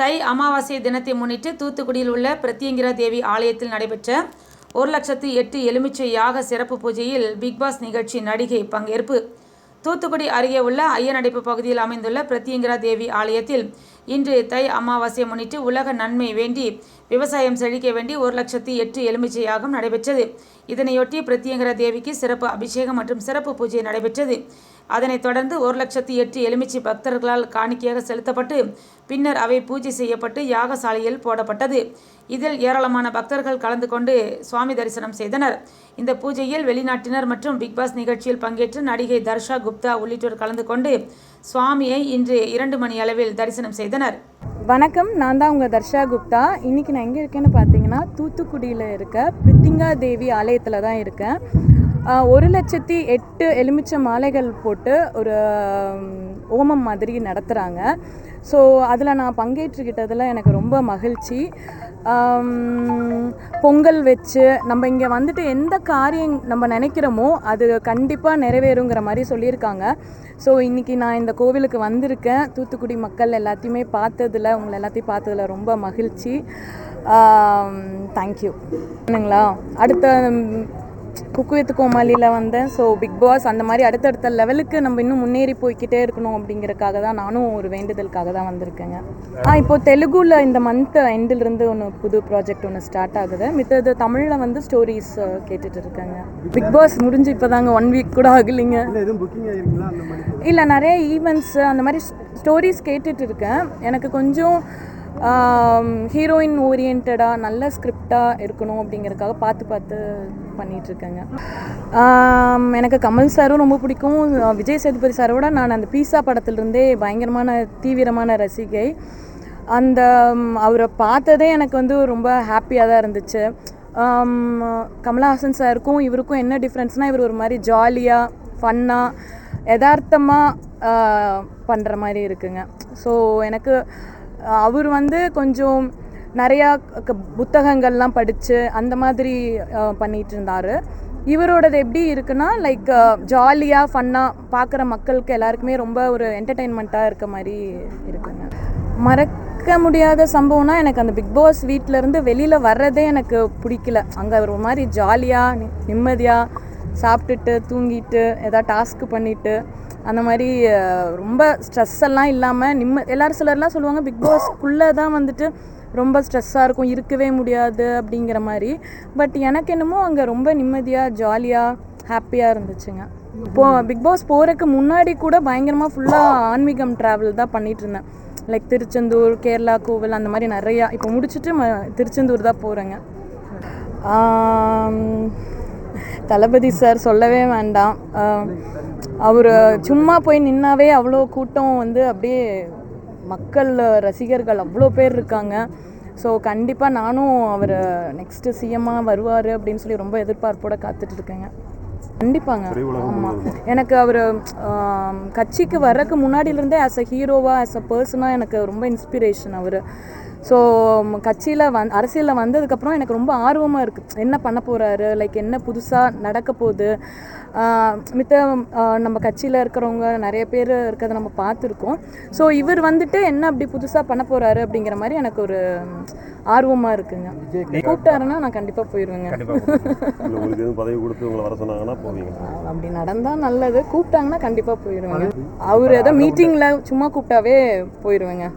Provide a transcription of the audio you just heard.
தை அமாவாசை தினத்தை முன்னிட்டு தூத்துக்குடியில் உள்ள பிரத்யங்கிரா தேவி ஆலயத்தில் நடைபெற்ற ஒரு லட்சத்து எட்டு எலுமிச்சை யாக சிறப்பு பூஜையில் பிக்பாஸ் நிகழ்ச்சி நடிகை பங்கேற்பு. தூத்துக்குடி அருகே உள்ள ஐயனடைப்பு பகுதியில் அமைந்துள்ள பிரத்யங்கிரா தேவி ஆலயத்தில் இன்று தை அமாவாசையை முன்னிட்டு உலக நன்மை வேண்டி விவசாயம் செழிக்க வேண்டி ஒரு லட்சத்து எட்டு எலுமிச்சை யாகம் நடைபெற்றது. இதனையொட்டி பிரத்யங்கிரா தேவிக்கு சிறப்பு அபிஷேகம் மற்றும் சிறப்பு பூஜை நடைபெற்றது. அதனைத் தொடர்ந்து ஒரு லட்சத்தி எட்டு எலுமிச்சை பக்தர்களால் காணிக்கையாக செலுத்தப்பட்டு பின்னர் அவை பூஜை செய்யப்பட்டு யாகசாலையில் போடப்பட்டது. இதில் ஏராளமான பக்தர்கள் கலந்து கொண்டு சுவாமி தரிசனம் செய்தனர். இந்த பூஜையில் வெளிநாட்டினர் மற்றும் பிக்பாஸ் நிகழ்ச்சியில் பங்கேற்று நடிகை தர்ஷா குப்தா உள்ளிட்டோர் கலந்து கொண்டு சுவாமியை இன்று இரண்டு மணி அளவில் தரிசனம் செய்தனர். வணக்கம் நான் தான் உங்கள் தர்ஷா குப்தா. இன்றைக்கி நான் எங்கே இருக்கேன்னு பார்த்தீங்கன்னா தூத்துக்குடியில் இருக்க பிரித்திங்கா தேவி ஆலயத்தில் தான் இருக்கேன். ஒரு லட்சத்தி எட்டு எலுமிச்சை மாலைகள் போட்டு ஒரு ஓமம் மாதிரி நடத்துகிறாங்க ஸோ அதில் நான் பங்கேற்றுக்கிட்டதில் எனக்கு ரொம்ப மகிழ்ச்சி. பொங்கல் வச்சு நம்ம இங்கே வந்துட்டு எந்த காரியம் நம்ம நினைக்கிறோமோ அது கண்டிப்பாக நிறைவேறுங்கிற மாதிரி சொல்லியிருக்காங்க. ஸோ இன்றைக்கி நான் இந்த கோவிலுக்கு வந்திருக்கேன். தூத்துக்குடி மக்கள் எல்லாத்தையுமே பார்த்ததில் உங்களை எல்லாத்தையும் பார்த்ததில் ரொம்ப மகிழ்ச்சி. தேங்க்யூ என்னங்களா? அடுத்த குக்கு வித் கோமாளியில் வந்தேன். ஸோ பிக் பாஸ் அந்த மாதிரி அடுத்தடுத்த லெவலுக்கு நம்ம இன்னும் முன்னேறி போய்க்கிட்டே இருக்கணும் அப்படிங்கறக்காக தான் நானும் ஒரு வேண்டுதலுக்காக தான் வந்திருக்கேங்க. ஆ இப்போ தெலுங்குல இந்த மந்த் எண்டிலிருந்து ஒன்று புது ப்ராஜெக்ட் ஒன்று ஸ்டார்ட் ஆகுது. மித்தது தமிழில் வந்து ஸ்டோரிஸ் கேட்டுட்டு இருக்கேங்க. பிக் பாஸ் முடிஞ்சு இப்போ தாங்க ஒன் வீக் கூட ஆகலைங்க. இல்லை நிறைய ஈவெண்ட்ஸ் அந்த மாதிரி ஸ்டோரிஸ் கேட்டுட்டு இருக்கேன். எனக்கு கொஞ்சம் ஹீரோயின் ஓரியன்டாக நல்ல ஸ்கிரிப்டாக இருக்கணும் அப்படிங்கிறதுக்காக பார்த்து பார்த்து பண்ணிகிட்ருக்கேங்க எனக்கு கமல் சாரும் ரொம்ப பிடிக்கும். விஜய் சேதுபதி சாரோட நான் அந்த பீஸா படத்திலிருந்தே பயங்கரமான தீவிரமான ரசிகை. அந்த அவரை பார்த்ததே எனக்கு வந்து ரொம்ப ஹாப்பியாக தான் இருந்துச்சு. கமலஹாசன் சாருக்கும் இவருக்கும் என்ன டிஃப்ரென்ஸ்னால் இவர் ஒரு மாதிரி ஜாலியாக ஃபன்னாக யதார்த்தமாக பண்ணுற மாதிரி இருக்குங்க. ஸோ எனக்கு அவர் வந்து கொஞ்சம் நிறையா க- புத்தகங்கள்லாம் படித்து அந்த மாதிரி பண்ணிகிட்டு பண்ணிட்டு இருந்தார் இவரோடது எப்படி இருக்குன்னா லைக் ஜாலியாக ஃபன்னாக பார்க்குற மக்களுக்கு எல்லாருக்குமே ரொம்ப ஒரு என்டர்டெயின்மெண்ட்டாக இருக்க மாதிரி இருக்குங்க. மறக்க முடியாத சம்பவம்னா எனக்கு அந்த பிக் பாஸ் வீட்டிலேருந்து வெளியில் வர்றதே எனக்கு பிடிக்கல. அங்கே ஒரு மாதிரி ஜாலியாக நிம்மதியாக சாப்பிட்டுட்டு தூங்கிட்டு எதாவது டாஸ்க்கு பண்ணிவிட்டு அந்த மாதிரி ரொம்ப ஸ்ட்ரெஸ் எல்லாம் இல்லாமல் நிம்ம எல்லாரும் சிலர்லாம் சொல்லுவாங்க பிக் பாஸ்க்குள்ளே தான் வந்துட்டு ரொம்ப ஸ்ட்ரெஸ்ஸாக இருக்கும் இருக்கவே முடியாது அப்படிங்கிற மாதிரி. பட் எனக்கு என்னமோ அங்கே ரொம்ப நிம்மதியாக ஜாலியாக ஹாப்பியாக இருந்துச்சுங்க. இப்போ பிக் பாஸ் போகிறதுக்கு முன்னாடி கூட பயங்கரமாக ஃபுல்லாக ஆன்மீகம் ட்ராவல் தான் பண்ணிட்டு இருந்தேன். லைக் திருச்செந்தூர் கேரளா கோவில் அந்த மாதிரி நிறையா. இப்போ முடிச்சுட்டு ம திருச்செந்தூர் தான் போகிறேங்க தளபதி சார் சொல்லவே வேண்டாம். அவர் சும்மா போய் நின்னாவே அவ்வளோ கூட்டம் வந்து அப்படியே மக்கள் ரசிகர்கள் அவ்வளோ பேர் இருக்காங்க. ஸோ கண்டிப்பாக நானும் அவர் நெக்ஸ்ட்டு சிஎம்மாக வருவார் அப்படின்னு சொல்லி ரொம்ப எதிர்பார்ப்போட காத்துட்டு இருக்கேங்க. கண்டிப்பாங்க. ஆமாம் எனக்கு அவர் கட்சிக்கு வர்றதுக்கு முன்னாடியிலேருந்தே ஆஸ் அ ஹீரோவாக ஆஸ் அ பர்சனாக எனக்கு ரொம்ப இன்ஸ்பிரேஷன் அவர். ஸோ கட்சியில் வந் அரசியலில் வந்ததுக்கப்புறம் எனக்கு ரொம்ப ஆர்வமாக இருக்குது என்ன பண்ண போகிறாரு லைக் என்ன புதுசாக நடக்க போகுது? மித்த நம்ம கட்சியில் இருக்கிறவங்க நிறைய பேர் இருக்கிறத நம்ம பார்த்துருக்கோம். ஸோ இவர் வந்துட்டு என்ன அப்படி புதுசாக பண்ண போகிறாரு அப்படிங்கிற மாதிரி எனக்கு ஒரு ஆர்வமாக இருக்குங்க. கூப்பிட்டாருன்னா நான் கண்டிப்பாக போயிடுவேங்க பதவி கொடுத்து உங்களை வர சொன்னாங்கன்னா போவீங்க. அப்படி நடந்தால் நல்லது. கூப்பிட்டாங்கன்னா கண்டிப்பாக போயிடுவேங்க அவர் ஏதோ மீட்டிங்கில் சும்மா கூப்பிட்டாவே போயிடுவேங்க